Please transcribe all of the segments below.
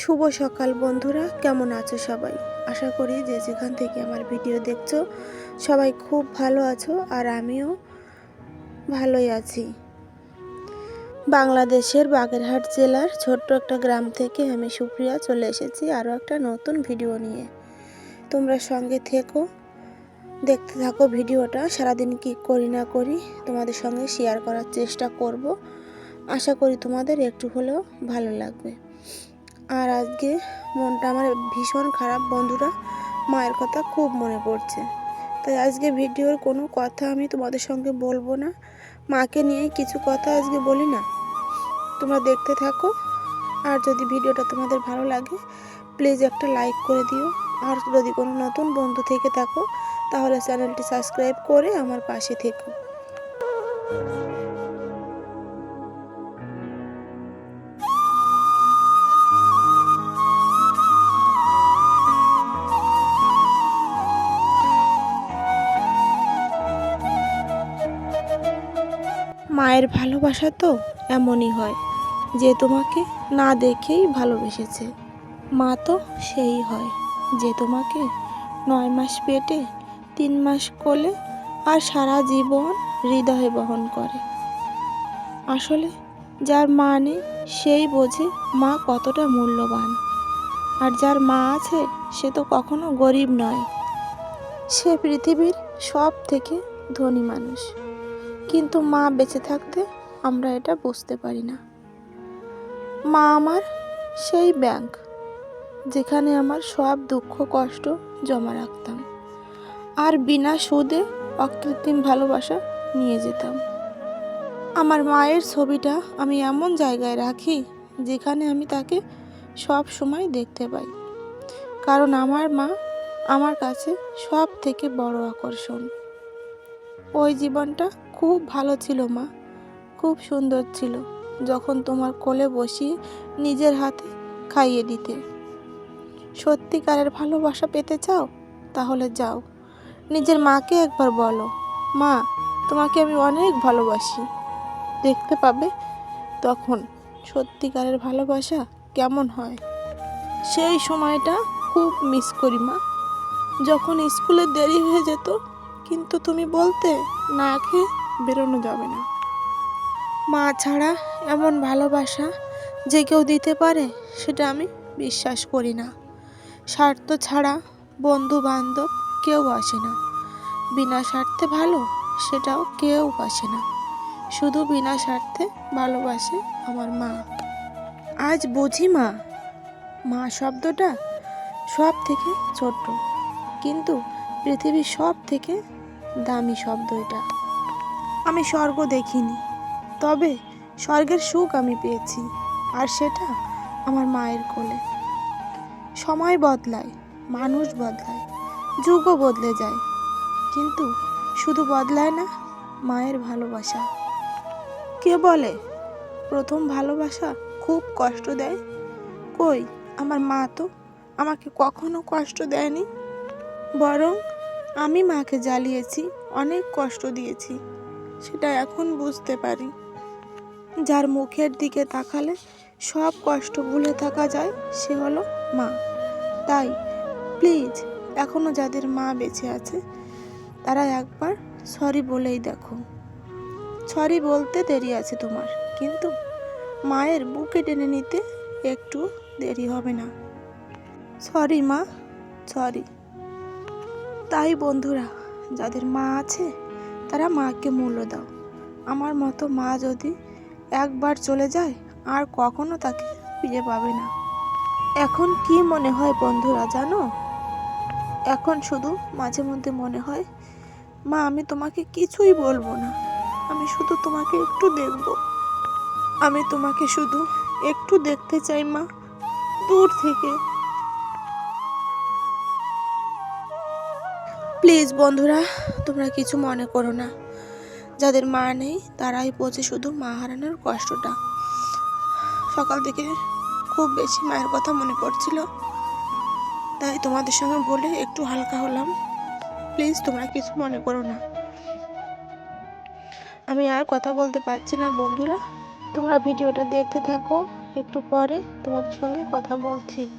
শুভ সকাল বন্ধুরা, কেমন আছো সবাই? আশা করি যে যেখান থেকে আমার ভিডিও দেখছ, সবাই খুব ভালো আছো আর আমিও ভালোই আছি। বাংলাদেশের বাগেরহাট জেলার ছোট্ট একটা গ্রাম থেকে আমি সুপ্রিয়া চলে এসেছি আরও একটা নতুন ভিডিও নিয়ে। তোমরা সঙ্গে থেকো, দেখতে থাকো ভিডিওটা, সারাদিন কি করি না করি তোমাদের সঙ্গে শেয়ার করার চেষ্টা করব। আশা করি তোমাদের একটু হলেও ভালো লাগবে। আর আজকে মনটা আমার ভীষণ খারাপ। বন্ধুরা, মায়ের কথা খুব মনে পড়ছে। তাই আজকে ভিডিওর কোনো কথা আমি তোমাদের সঙ্গে বলব না। মাকে নিয়ে কিছু কথা আজকে বলি না। তোমরা দেখতে থাকো। আর যদি ভিডিওটা তোমাদের ভালো লাগে প্লিজ একটা লাইক করে দিও। আর যদি কোনো নতুন বন্ধু থেকে থাকো, তাহলে চ্যানেলটি সাবস্ক্রাইব করে আমার পাশে থেকো। মায়ের ভালোবাসা তো এমনই হয় যে তোমাকে না দেখেই ভালোবেসেছে। মা তো সেই হয় যে তোমাকে নয় মাস পেটে, তিন মাস কোলে আর সারা জীবন হৃদয়ে বহন করে। আসলে যার মা নেই, সেই বোঝে মা কতটা মূল্যবান। আর যার মা আছে, সে তো কখনো গরিব নয়। সে পৃথিবীর সব থেকে ধনী মানুষ। কিন্তু মা বেঁচে থাকতে আমরা এটা বুঝতে পারি না। মা আমার সেই ব্যাংক যেখানে আমার সব দুঃখ, কষ্ট জমা রাখতাম আর বিনা সুদে অকৃত্রিম ভালোবাসা নিয়ে যেতাম। আমার মায়ের ছবিটা আমি এমন জায়গায় রাখি যেখানে আমি তাকে সব সময় দেখতে পাই। কারণ আমার মা আমার কাছে সব থেকে বড় আকর্ষণ। ওই জীবনটা খুব ভালো ছিল মা, খুব সুন্দর ছিল যখন তোমার কোলে বসিয়ে নিজের হাতে খাইয়ে দিতে। সত্যিকারের ভালোবাসা পেতে চাও? তাহলে যাও। নিজের মাকে একবার বলো, মা, তোমাকে আমি অনেক ভালোবাসি। দেখতে পাবে তখন সত্যিকারের ভালোবাসা কেমন হয়। সেই সময়টা খুব মিস করি মা। যখন স্কুলে দেরি হয়ে যেত, কিন্তু তুমি বলতে না খেয়ে বেরোনো যাবে না। মা ছাড়া এমন ভালোবাসা যে কেউ দিতে পারে, সেটা আমি বিশ্বাস করি না। স্বার্থ ছাড়া বন্ধু বান্ধব কেউ আসে না। বিনা স্বার্থে ভালো, সেটাও কেউ বাসে না। শুধু বিনা স্বার্থে ভালোবাসে আমার মা। আজ বুঝি মা মা শব্দটা সব থেকে ছোট্ট, কিন্তু পৃথিবীর সব থেকে দামি শব্দ এটা। আমি স্বর্গ দেখিনি, তবে স্বর্গের সুখ আমি পেয়েছি, আর সেটা আমার মায়ের কোলে। সময় বদলায়, মানুষ বদলায়, যুগও বদলে যায়, কিন্তু শুধু বদলায় না, মায়ের ভালোবাসা। কে বলে, প্রথম ভালোবাসা খুব কষ্ট দেয়? কই, আমার মা তো আমাকে কখনো কষ্ট দেয়নি? বরং আমি মাকে জ্বালিয়েছি, অনেক কষ্ট দিয়েছি। সেটা এখন বুঝতে পারি। যার মুখের দিকে তাকালে সব কষ্ট ভুলে থাকা যায়, সে হলো মা। তাই প্লিজ এখনও যাদের মা বেঁচে আছে, তারা একবার সরি বলেই দেখো। সরি বলতে দেরি আছে তোমার, কিন্তু মায়ের বুকে টেনে নিতে একটু দেরি হবে না। সরি মা সরি তাই বন্ধুরা, যাদের মা আছে তারা মাকে মূল্য দাও। আমার মতো মা যদি একবার চলে যায়, আর কখনো তাকে ফিরে পাবে না। এখন কি মনে হয় বন্ধুরা জানো? এখন শুধু মাঝে মধ্যে মনে হয়, মা, আমি তোমাকে কিছুই বলব না। আমি শুধু তোমাকে একটু দেখব। আমি তোমাকে শুধু একটু দেখতে চাই, মা। দূর থেকে প্লিজ বন্ধুরা, তোমরা কিছু মনে করো না। যাদের মা নেই, তারাই বোঝে শুধু মা হারানোর কষ্টটা। সকাল থেকে খুব বেশি মায়ের কথা মনে পড়ছিল। তাই তোমাদের সঙ্গে বলে একটু হালকা হলাম। প্লিজ তোমরা কিছু মনে করো না। আমি আর কথা বলতে পারছি না বন্ধুরা। তোমরা ভিডিওটা দেখতে থাকো। একটু পরে তোমাদের সঙ্গে কথা বলছি।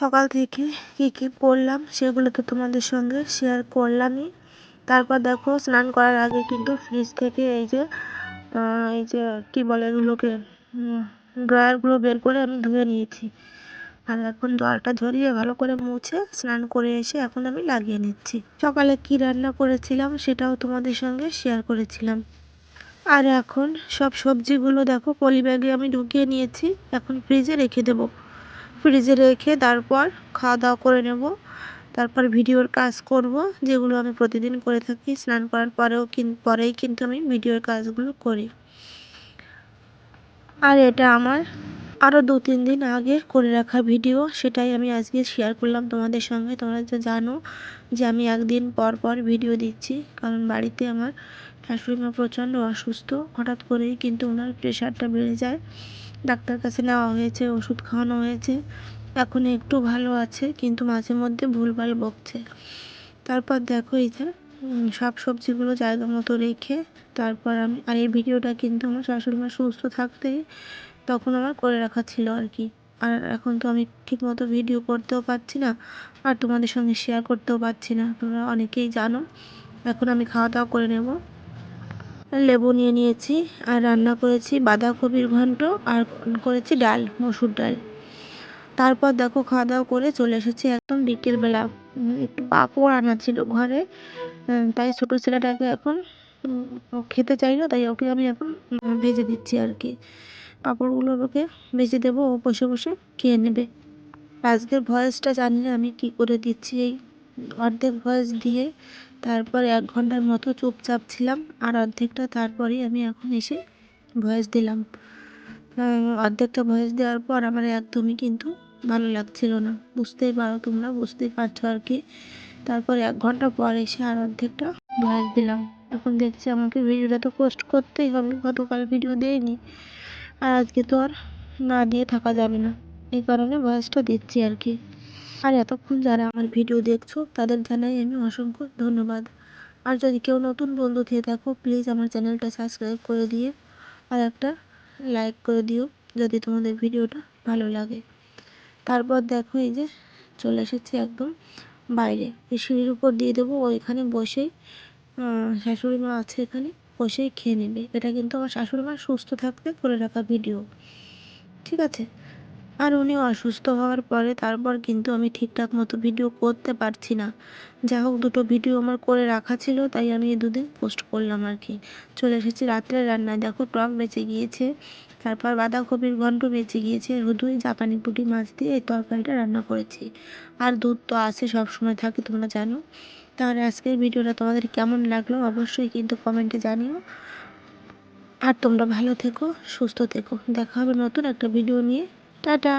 সকাল থেকে কি কি করলাম সেগুলো তো তোমাদের সঙ্গে শেয়ার করলামই। তারপর দেখো স্নান করার আগে কিন্তু ফ্রিজ থেকে এই যে এই যে কি বলে এগুলোকে ড্রয়ারগুলো বের করে আমি ধুয়ে নিয়েছি। আর এখন জলটা ঝরিয়ে ভালো করে মুছে স্নান করে এসে এখন আমি লাগিয়ে নিচ্ছি। সকালে কি রান্না করেছিলাম সেটাও তোমাদের সঙ্গে শেয়ার করেছিলাম। আর এখন সব সবজিগুলো দেখো পলি ব্যাগে আমি ঢুকিয়ে নিয়েছি, এখন ফ্রিজে রেখে দেবো। ফ্রিজে রেখে তারপর খাওয়া দাওয়া করে নেব। তারপর ভিডিওর কাজ করব, যেগুলো আমি প্রতিদিন করে থাকি। স্নান করার পরেও কিন- পরেই কিন্তু আমি ভিডিওর কাজগুলো করি। আর এটা আমার আরও দু তিন দিন আগে করে রাখা ভিডিও, সেটাই আমি আজকে শেয়ার করলাম তোমাদের সঙ্গে। তোমরা যে জানো যে আমি একদিন পর পর ভিডিও দিচ্ছি, কারণ বাড়িতে আমার শাশুড়ি মা প্রচণ্ড অসুস্থ। হঠাৎ করেই কিন্তু ওনার প্রেশারটা বেড়ে যায়। ডাক্তার কাছে নেওয়া হয়েছে, ওষুধ খাওয়ানো হয়েছে। এখন একটু ভালো আছে, কিন্তু মাঝে মধ্যে ভুলভাল বকছে। তারপর দেখো এই যে সব সবজিগুলো জায়গা মতো রেখে তারপর আমি, আর এই ভিডিওটা কিন্তু আমার শাশুড়ি মা সুস্থ থাকতে তখন আমার করে রাখা ছিল আর কি। আর এখন তো আমি ঠিকমতো ভিডিও করতেও পারছি না, আর তোমাদের সঙ্গে শেয়ার করতেও পারছি না। তোমরা অনেকেই জানো। এখন আমি খাওয়া দাওয়া করে নেব। লেবু নিয়ে নিয়েছি, আর রান্না করেছি বাঁধাকপির ঘন্ট, আর করেছি ডাল, মসুর ডাল। তারপর দেখো খাওয়া দাওয়া করে চলে এসেছি একদম বিকেলবেলা একটু পাঁপড় আনা ছিল ঘরে। তাই ছোটো ছেলেটাকে এখন খেতে চাইলো তাই ওকে আমি এখন ভেজে দিচ্ছি আর কি। পাঁপড়গুলো ওকে ভেজে দেবো, ও বসে বসে খেয়ে নেবে। আজকের ভয়েসটা জানি না আমি কি করে দিচ্ছি এই অর্ধেক ভয়েস দিয়ে। তারপর এক ঘণ্টার মতো চুপচাপ ছিলাম, আর অর্ধেকটা তারপরেই আমি এখন এসে ভয়েস দিলাম। অর্ধেকটা ভয়েস দেওয়ার পর আমার একদমই কিন্তু ভালো লাগছিল না। বুঝতেই পারো তোমরা, বুঝতেই পারছ আর কি। তারপর এক ঘণ্টা পর এসে আর অর্ধেকটা ভয়েস দিলাম। এখন দেখছি আমাকে ভিডিওটা তো পোস্ট করতেই হবে, গতকাল ভিডিও দেয়নি আর আজকে তো আর না দিয়ে থাকা যাবে না। এই কারণে ভয়েসটা দিচ্ছি আর কি। আর এতক্ষণ যারা আমার ভিডিও দেখছ, তাদের জানাই আমি অসংখ্য ধন্যবাদ। আর যদি কেউ নতুন বন্ধু থেকে থাকো প্লিজ আমার চ্যানেলটা সাবস্ক্রাইব করে দিয়ে আর একটা লাইক করে দিও, যদি তোমাদের ভিডিওটা ভালো লাগে। তারপর দেখো এই যে চলে এসেছি একদম বাইরে। সিঁড়ির উপর দিয়ে দেবো ওইখানে বসেই শাশুড়ি মা আছে এখানে, বসেই খেয়ে নেবে। এটা কিন্তু আমার শাশুড়ি মা সুস্থ থাকতে করে রাখা ভিডিও ঠিক আছে? আর উনি অসুস্থ হওয়ার পরে তারপর কিন্তু আমি ঠিকঠাক মতো ভিডিও করতে পারছি না। যা হোক, দুটো ভিডিও আমার করে রাখা ছিল, তাই আমি এই দুদিন পোস্ট করলাম আর কি। চলে এসেছি রাত্রে রান্নায়। দেখো, টক বেঁচে গিয়েছে, তারপর বাঁধাকপির ঘন্ট বেঁচে গিয়েছে, রুদুই, জাপানি পুঁটি মাছ দিয়ে এই তরকারিটা রান্না করেছি। আর দুধ তো আছে সব সময় থাকে, তোমরা জানো। তাহলে আজকের ভিডিওটা তোমাদের কেমন লাগল অবশ্যই কিন্তু কমেন্টে জানিও। আর তোমরা ভালো থেকো, সুস্থ থেকো। দেখা হবে নতুন একটা ভিডিও নিয়ে। টাটা